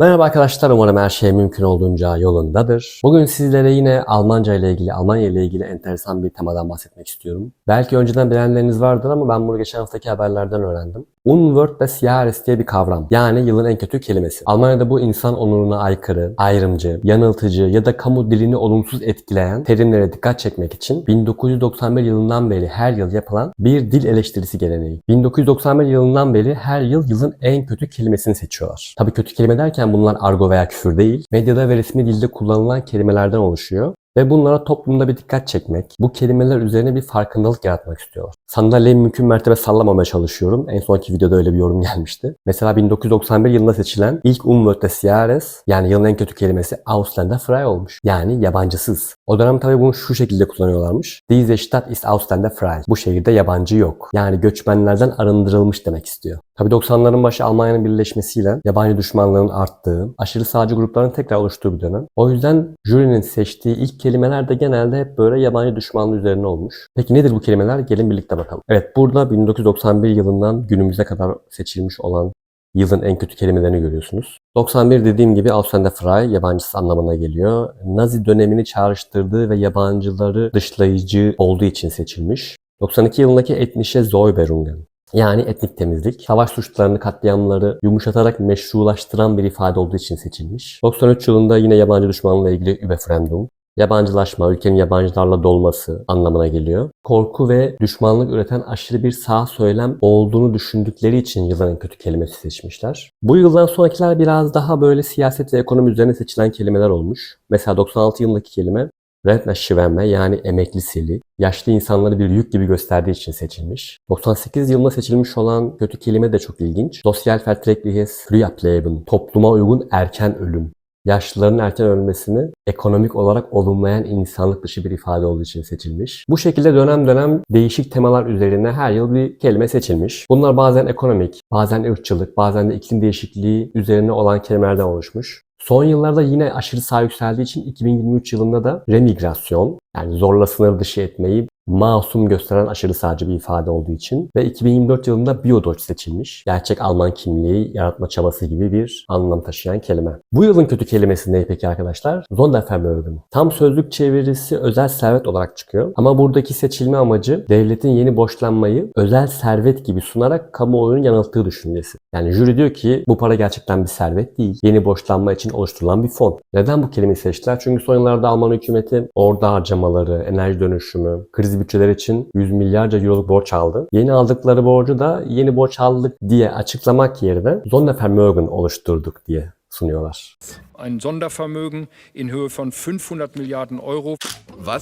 Merhaba arkadaşlar, umarım her şey mümkün olduğunca yolundadır. Bugün sizlere yine Almanca ile ilgili, Almanya ile ilgili enteresan bir temadan bahsetmek istiyorum. Belki önceden bilenleriniz vardır ama ben bunu geçen haftaki haberlerden öğrendim. Unwort des Jahres diye bir kavram. Yani yılın en kötü kelimesi. Almanya'da bu insan onuruna aykırı, ayrımcı, yanıltıcı ya da kamu dilini olumsuz etkileyen terimlere dikkat çekmek için 1991 yılından beri her yıl yapılan bir dil eleştirisi geleneği. 1991 yılından beri her yıl yılın en kötü kelimesini seçiyorlar. Tabii kötü kelime derken bunlar argo veya küfür değil. Medyada ve resmi dilde kullanılan kelimelerden oluşuyor. Ve bunlara toplumda bir dikkat çekmek, bu kelimeler üzerine bir farkındalık yaratmak istiyorlar. Sandalyeyi mümkün mertebe sallamamaya çalışıyorum. En sonki videoda öyle bir yorum gelmişti. Mesela 1991 yılında seçilen ilk Umwelt des Jahres yani yılın en kötü kelimesi Ausländerfrei olmuş. Yani yabancısız. O dönem tabii bunu şu şekilde kullanıyorlarmış. Diese Stadt ist Ausländerfrei. Bu şehirde yabancı yok. Yani göçmenlerden arındırılmış demek istiyor. Tabii 90'ların başı Almanya'nın birleşmesiyle yabancı düşmanlığın arttığı, aşırı sağcı grupların tekrar oluştuğu bir dönem. O yüzden jürinin seçtiği ilk kelimeler de genelde hep böyle yabancı düşmanlığı üzerine olmuş. Peki nedir bu kelimeler? Gelin birlikte bakalım. Evet burada 1991 yılından günümüze kadar seçilmiş olan yılın en kötü kelimelerini görüyorsunuz. 91 dediğim gibi Ausländerfrei yabancısı anlamına geliyor. Nazi dönemini çağrıştırdığı ve yabancıları dışlayıcı olduğu için seçilmiş. 92 yılındaki etnische Säuberungen yani etnik temizlik, savaş suçlarını, katliamları yumuşatarak meşrulaştıran bir ifade olduğu için seçilmiş. 93 yılında yine yabancı düşmanlıkla ilgili Überfremdung, yabancılaşma, ülkenin yabancılarla dolması anlamına geliyor. Korku ve düşmanlık üreten aşırı bir sağ söylem olduğunu düşündükleri için yılın kötü kelimesi seçmişler. Bu yıldan sonrakiler biraz daha böyle siyaset ve ekonomi üzerine seçilen kelimeler olmuş. Mesela 96 yılındaki kelime Rentnerschwemme yani emekli seli, yaşlı insanları bir yük gibi gösterdiği için seçilmiş. 98 yılında seçilmiş olan kötü kelime de çok ilginç. Sozialverträgliches Frühableben, topluma uygun erken ölüm. Yaşlıların erken ölmesini ekonomik olarak olumlayan insanlık dışı bir ifade olduğu için seçilmiş. Bu şekilde dönem dönem değişik temalar üzerine her yıl bir kelime seçilmiş. Bunlar bazen ekonomik, bazen ırkçılık, bazen de iklim değişikliği üzerine olan kelimelerden oluşmuş. Son yıllarda yine aşırı sağ yükseldiği için 2023 yılında da remigrasyon yani zorla sınır dışı etmeyi masum gösteren aşırı sağcı bir ifade olduğu için ve 2024 yılında Biodeutsch seçilmiş. Gerçek Alman kimliği yaratma çabası gibi bir anlam taşıyan kelime. Bu yılın kötü kelimesi ne peki arkadaşlar? Sondervermögen. Tam sözlük çevirisi özel servet olarak çıkıyor. Ama buradaki seçilme amacı devletin yeni borçlanmayı özel servet gibi sunarak kamuoyunun yanılttığı düşüncesi. Yani jüri diyor ki bu para gerçekten bir servet değil. Yeni borçlanma için oluşturulan bir fon. Neden bu kelimeyi seçtiler? Çünkü son yıllarda Alman hükümeti orada harcamaları, enerji dönüşümü, kriz bütçeler için 100 milyarca euroluk borç aldı. Yeni aldıkları borcu da yeni borç aldık diye açıklamak yerine Sondervermögen oluşturduk diye sunuyorlar. Ein Sondervermögen in Höhe von 500 Milliarden Euro.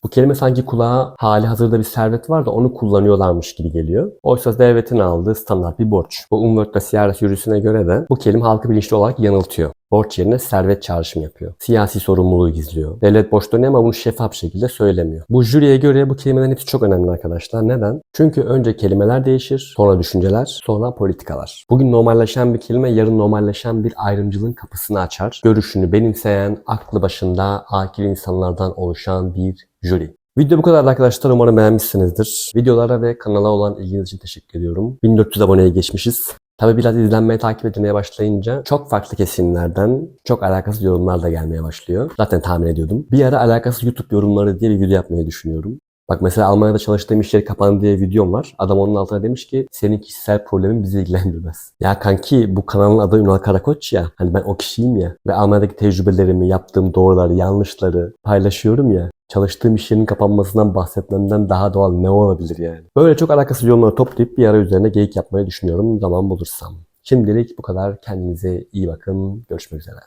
Bu kelime sanki kulağa hali hazırda bir servet var da onu kullanıyorlarmış gibi geliyor. Oysa devletin aldığı standart bir borç. Bu Umwelt des Jahres yürüsüne göre de bu kelime halkı bilinçli olarak yanıltıyor. Borç yerine servet çağrışımı yapıyor. Siyasi sorumluluğu gizliyor. Devlet borç dönüyor ama bunu şeffaf şekilde söylemiyor. Bu jüriye göre bu kelimelerin hepsi çok önemli arkadaşlar. Neden? Çünkü önce kelimeler değişir, sonra düşünceler, sonra politikalar. Bugün normalleşen bir kelime yarın normalleşen bir ayrımcılığın kapısını açar. Görüşünü benimseyen, aklı başında akil insanlardan oluşan bir jüri. Video bu kadar arkadaşlar. Umarım beğenmişsinizdir. Videolara ve kanala olan ilginiz için teşekkür ediyorum. 1400 aboneye geçmişiz. Tabi biraz izlenmeye takip edilmeye başlayınca çok farklı kesimlerden çok alakasız yorumlar da gelmeye başlıyor. Zaten tahmin ediyordum. Bir ara alakasız YouTube yorumları diye bir video yapmayı düşünüyorum. Bak mesela Almanya'da çalıştığım iş yeri kapandı diye videom var. Adam onun altına demiş ki senin kişisel problemin bizi ilgilendirmez. Ya kanki bu kanalın adı Ünal Karakoç ya. Hani ben o kişiyim ya. Ve Almanya'daki tecrübelerimi, yaptığım doğruları, yanlışları paylaşıyorum ya. Çalıştığım iş yerinin kapanmasından bahsetmemden daha doğal ne olabilir yani. Böyle çok alakasız yorumları toplayıp bir ara üzerine geyik yapmayı düşünüyorum zaman bulursam. Şimdilik bu kadar. Kendinize iyi bakın. Görüşmek üzere.